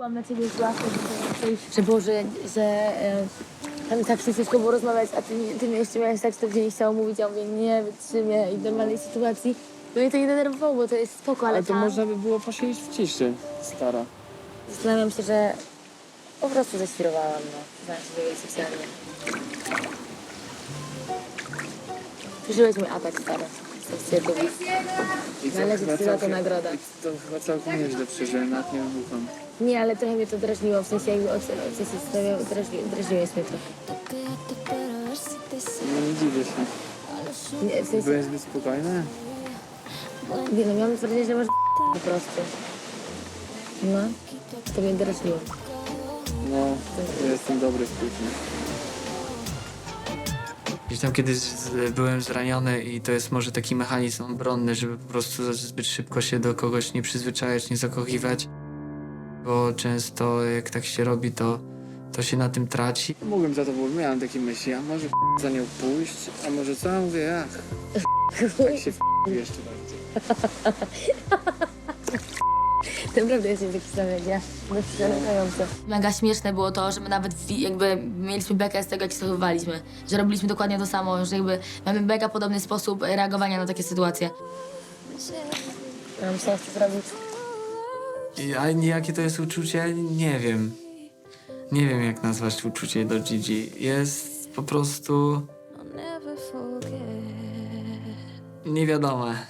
Byłam na ciebie zła, że, że Boże, że e, tam tak się ciężko było rozmawiać, a ty, ty jeszcze miałeś tak, że gdzie nie chciało mówić, a ja mówię, nie, wytrzymię i w normalnej sytuacji. No i to nie denerwowało, bo to jest spoko, ale, Ale to tam można by było posiedzieć w ciszy, stara. zastanawiam się, że po prostu zaświrowałam, no, znając się socjalnie. Przeżyłeś mój atak, stary. Cię I Należy chyba ci za to całkiem- nagroda. i To chyba całkiem nieźle przeżyłem, nawet nie wybucham. Nie, ale trochę mnie to drażniło, w sensie jakby o co o co się zastanawiał, drażni, drażniłeś mnie trochę. No nie dziwię się. Nie, w sensie, Byłem zbyt spokojny? nie no, miałam wrażenie, że masz po prostu. No, to mnie drażniło. No, ja jestem dobry w kuchni. Gdzieś tam kiedyś z- byłem zraniony i to jest może taki mechanizm obronny, żeby po prostu zbyt szybko się do kogoś nie przyzwyczajać, nie zakochiwać. Bo często jak tak się robi, to, to się na tym traci. Mógłbym za to, bo miałem takie myśli, a może za nią pójść, a może co? Ja mówię, ach, tak się jeszcze bardziej. Naprawdę jesteś taki ja. Bezprzepraszające. Mega śmieszne było to, że my nawet w- jakby mieliśmy bekę z tego, jak się zachowywaliśmy. Że robiliśmy dokładnie to samo, że jakby mamy mega podobny sposób reagowania na takie sytuacje. Mam co chcę zrobić. I, a jakie to jest uczucie? Nie wiem. Nie wiem, jak nazwać uczucie do Gigi. Jest po prostu niewiadome.